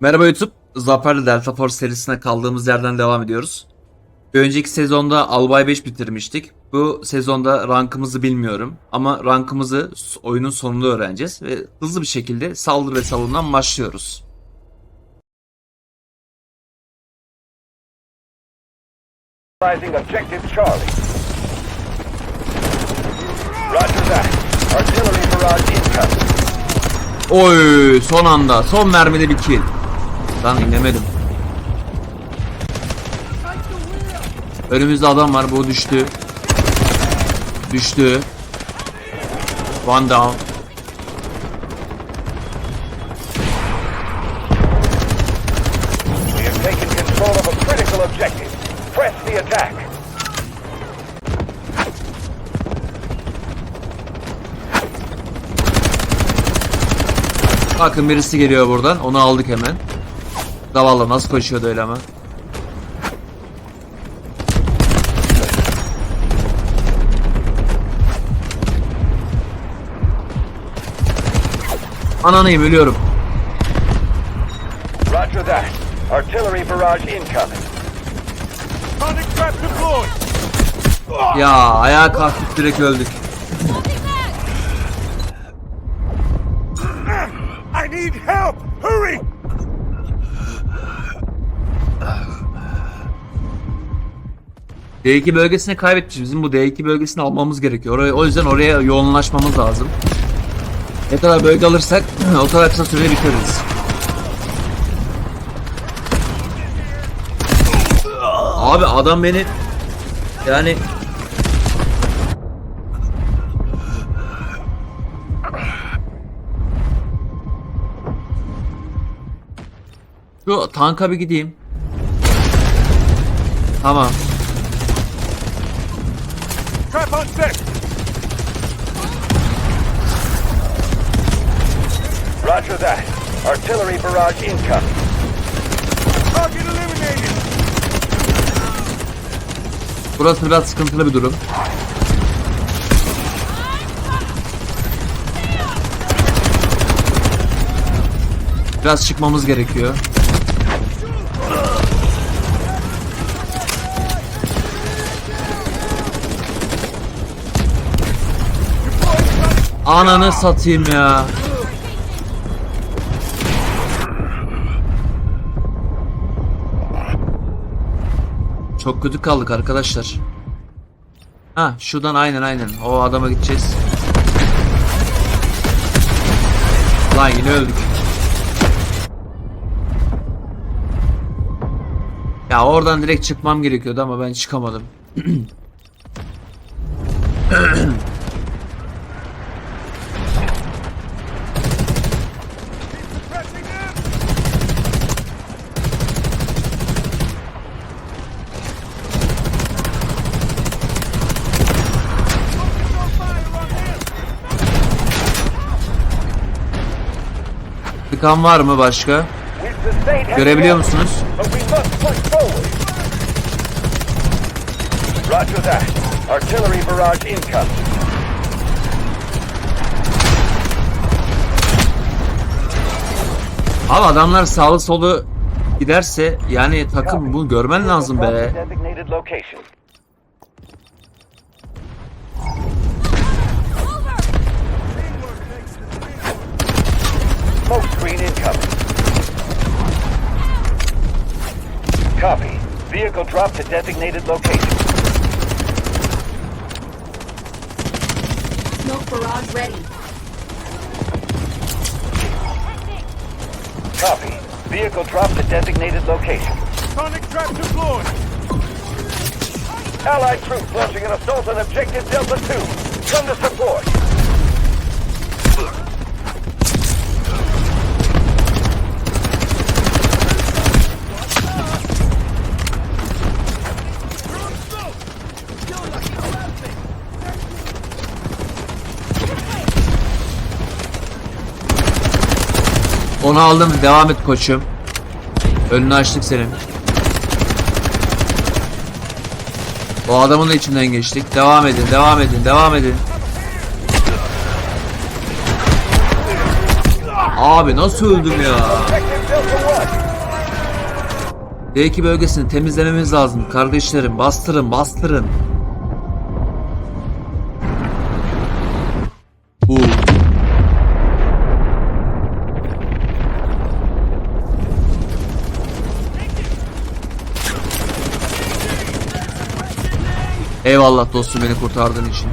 Merhaba YouTube. Zafer'le Delta Force serisine kaldığımız yerden devam ediyoruz. Bir önceki sezonda Albay 5 bitirmiştik. Bu sezonda rankımızı bilmiyorum ama rankımızı oyunun sonunda öğreneceğiz ve hızlı bir şekilde saldırı ve savunmadan başlıyoruz. Analyzing objective Charlie. Roger that. Artillery barrage incoming. Oy son anda son mermide bir kill. Lan inemedim. Önümüzde adam var bu düştü. Düştü. One down. Bakın birisi geliyor buradan. Onu aldık hemen. Zavallı nasıl koşuyordu öyle ama. Ananıyım ölüyorum. Roger that. Artillery barrage incoming. Sonic trap deployed. Ya ayağa kalkıp direkt öldük. I need help. Hurry. D2 bölgesini kaybetmişiz. Bizim bu D2 bölgesini almamız gerekiyor. Oraya, o yüzden oraya yoğunlaşmamız lazım. Ne kadar bölge alırsak o kadar kısa sürede bitiririz. Abi adam beni yani Şu tanka bir gideyim. Tamam. Trap on deck. Roger that. Artillery barrage incoming. Target eliminated. Burası biraz sıkıntılı bir durum. Biraz çıkmamız gerekiyor. Ananı satayım ya. Çok kötü kaldık arkadaşlar. Ha şuradan aynen aynen o adama gideceğiz. Lan yine öldük. Ya oradan direkt çıkmam gerekiyordu ama ben çıkamadım. Tıkan var mı başka? Görebiliyor musunuz? Abi adamlar sağlı solu giderse yani takım bunu görmen lazım be. Smoke screen incoming. Copy. Vehicle drop to designated location. Smoke barrage ready. Copy. Vehicle drop to designated location. Sonic trap deployed. Allied troops launching an assault on objective Delta 2. Come to support. Onu aldım devam et koçum. Önünü açtık senin. O adamın da içinden geçtik. Devam edin, devam edin, devam edin. Abi nasıl öldüm ya? Objective Delta 1. D2 bölgesini temizlememiz lazım kardeşlerim. Bastırın bastırın. Eyvallah dostum beni kurtardığın için.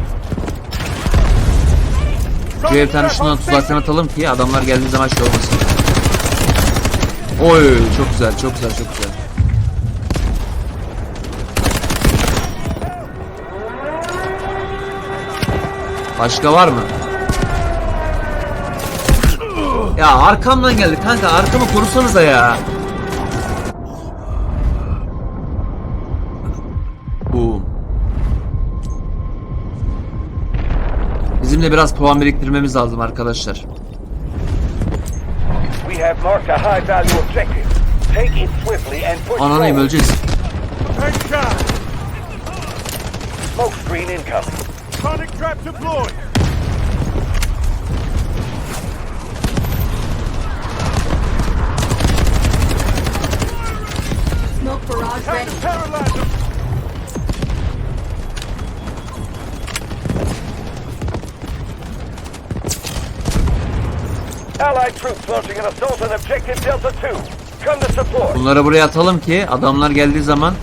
Şuraya bir tane şundan tuzaktan atalım ki adamlar geldiği zaman şey olmasın. Oy çok güzel çok güzel çok güzel. Başka var mı? Ya arkamdan geldi kanka arkamı korusanıza ya. Bizim de biraz puan biriktirmemiz lazım arkadaşlar. Ananayım öleceğiz. Smoke screen incoming. Sonic trap deployed. Bunları buraya atalım ki adamlar geldiği zaman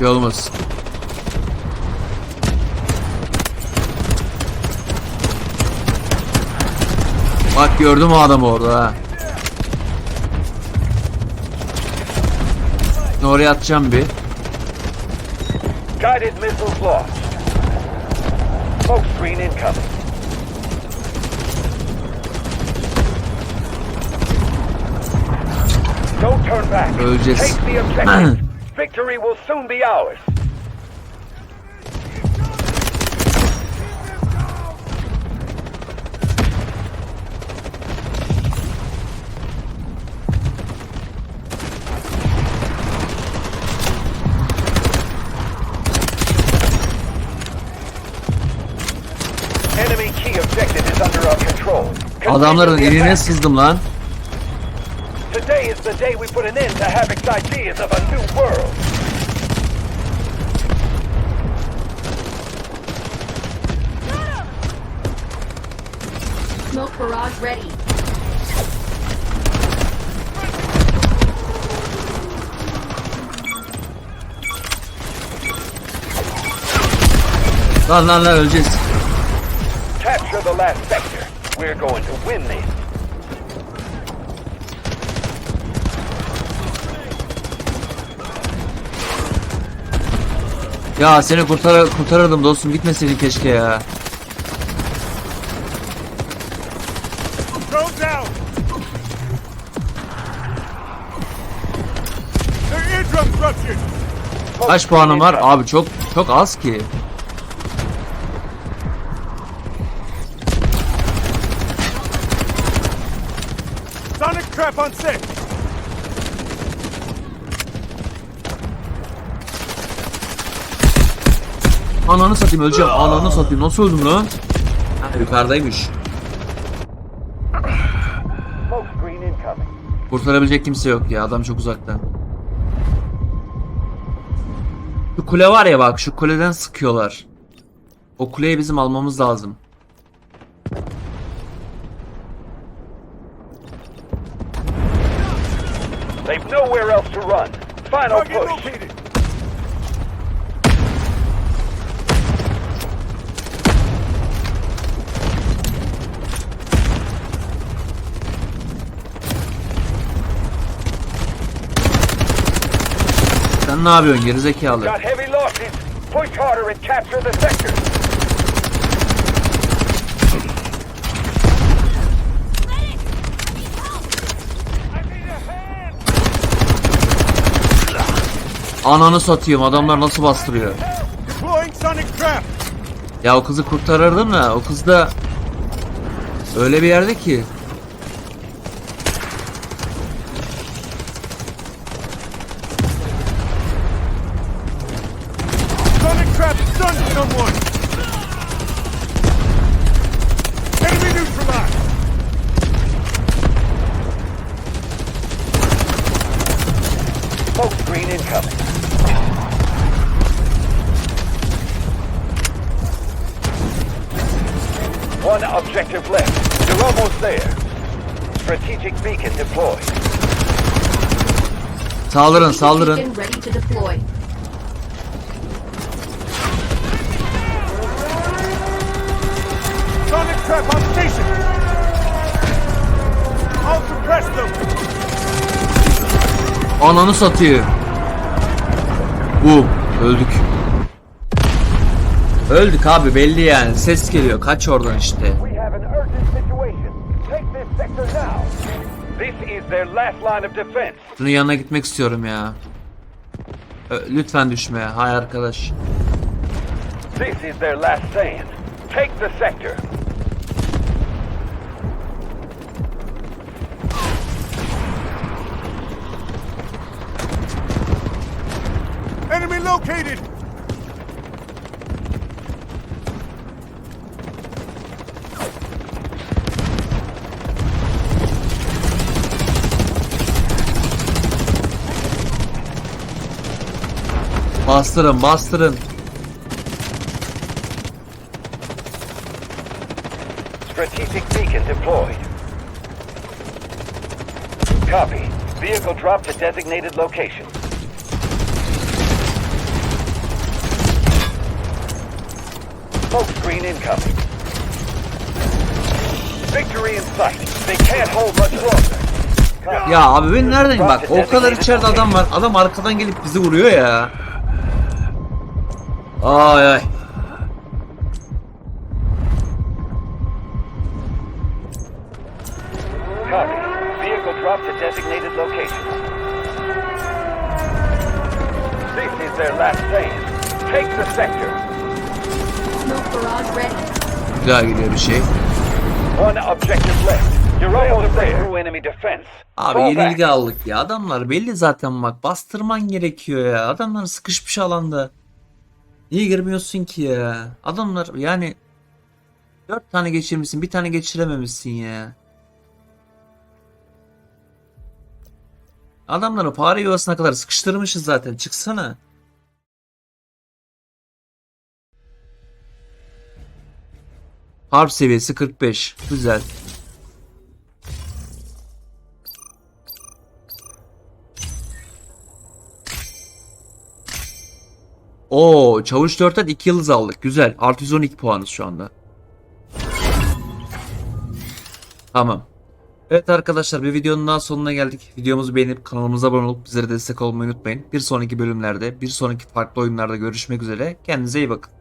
bir olmaz. Bak gördüm o adamı orada ha. Oraya atacağım bir. Guided missiles launched. Smoke screen incoming. Öleceğiz. Take the objective. Victory will soon be ours. Adamların eline sızdım lan. Today is the day we put an end to Havoc's ideas of a new world. Smoke barrage ready. Lan lan lan öleceğiz. Capture the last sector. We're going to win this. Ya seni kurtar kurtarırdım dostum gitmeseydin keşke ya. Kaç puanım var? Abi çok çok az ki. Sonic trap on set. Ananı satayım öleceğim. Ananı satayım. Nasıl öldüm lan? Ha, yukarıdaymış. Kurtarabilecek kimse yok ya. Adam çok uzakta. Şu kule var ya bak şu kuleden sıkıyorlar. O kuleyi bizim almamız lazım. They've nowhere else to run. Final push. Sen ne yapıyorsun the sector. Ananı satayım adamlar nasıl bastırıyor? Ya o kızı kurtarırdım da o kız da öyle bir yerde ki. trap stunned someone! Enemy neutralized! Smoke screen incoming. One objective left. You're almost there. Strategic beacon deployed. Saldırın, saldırın. Ready to deploy. Trap on station. I'll suppress them. Ananı satıyor. Bu öldük. Öldük abi belli yani. Ses geliyor. Kaç oradan işte. Şunun yanına gitmek istiyorum ya. Lütfen düşme. Hay arkadaş. This is their last stand. Take the sector. Located. Bastırın bastırın. Strategic beacon deployed. Copy. Vehicle dropped to designated location. Smoke screen incoming. Victory in sight. They can't hold much longer. Ya abi ben neredeyim bak o kadar içeride adam var. Adam arkadan gelip bizi vuruyor ya. Ay ay. This is their last stand. Take the sector. Güzel gidiyor bir şey. One objective left. You're almost there. Through enemy defense. Abi yenilgi aldık ya. Adamlar belli zaten bak. Bastırman gerekiyor ya. Adamlar sıkışmış alanda. Niye girmiyorsun ki ya? Adamlar yani dört tane geçirmişsin. Bir tane geçirememişsin ya. Adamları fare yuvasına kadar sıkıştırmışız zaten. Çıksana. Harp seviyesi 45. Güzel. Oo, Çavuş 4'ten 2 yıldız aldık. Güzel. Artı 112 puanız şu anda. Tamam. Evet arkadaşlar bir videonun daha sonuna geldik. Videomuzu beğenip kanalımıza abone olup bizlere destek olmayı unutmayın. Bir sonraki bölümlerde, bir sonraki farklı oyunlarda görüşmek üzere. Kendinize iyi bakın.